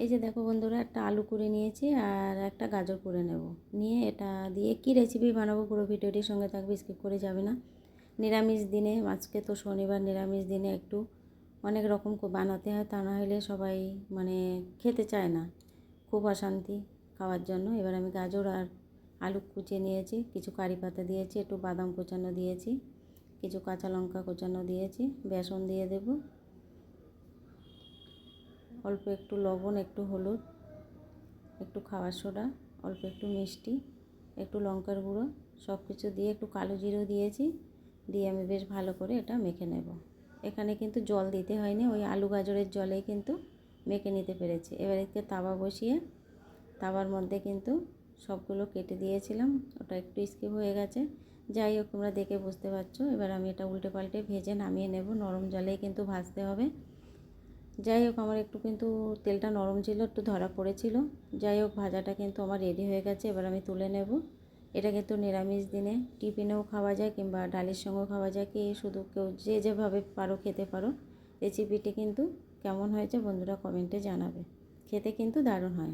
এই যে দেখো বন্ধুরা, একটা আলু করে নিয়েছি আর একটা গাজর করে নেব। নিয়ে এটা দিয়ে কি রেসিপি বানাবো পুরো ভিডিওটির সঙ্গে থাকবে স্কিপ করে যাবে না। নিরামিষ দিনে, আজকে তো শনিবার, নিরামিষ দিনে একটু অনেক রকম বানাতে হয়, তা না হলে সবাই মানে খেতে চায় না। খুব অশান্তি খাওয়ার জন্য। এবার আমি গাজর আর আলু কুচে নিয়েছি, কিছু কারি পাতা দিয়েছি, একটু বাদাম কোচানো দিয়েছি, কিছু কাঁচা লঙ্কা কোচানো দিয়েছি, বেসন দিয়ে দেবো। অল্প একটু লবণ, একটু হলুদ, একটু খাবার সোডা, অল্প একটু মিষ্টি, একটু লঙ্কার গুঁড়ো, সব কিছু দিয়ে একটু কালো জিরেও দিয়েছি, দিয়ে আমি বেশ ভালো করে এটা মেখে নেব। এখানে কিন্তু জল দিতে হয়নি, ওই আলু গাজরের জলেই কিন্তু মেখে নিতে পেরেছি। এবার এতে তাওয়া বসিয়ে, তাওয়ার মধ্যে কিন্তু সবগুলো কেটে দিয়েছিলাম, ওটা একটু স্কিপ হয়ে গেছে। যাই হোক, তোমরা দেখে বুঝতে পারছ। এবার আমি এটা উল্টে পাল্টে ভেজে নামিয়ে নেব, নরম জলেই কিন্তু ভাজতে হবে। যাই হোক, আমার একটু কিন্তু তেলটা নরম ছিল, একটু ধরা পড়েছিল। যাই হোক, ভাজাটা কিন্তু আমার রেডি হয়ে গেছে, এবার আমি তুলে নেব। এটা কিন্তু নিরামিষ দিনে। টিফিনেও খাওয়া যায় কিংবা ডালের সঙ্গেও খাওয়া যায়, কি শুধু কেউ যে যেভাবে পারো খেতে পারো। রেসিপিটি কিন্তু কেমন হয়েছে বন্ধুরা কমেন্টে জানাবে। খেতে কিন্তু দারুণ হয়।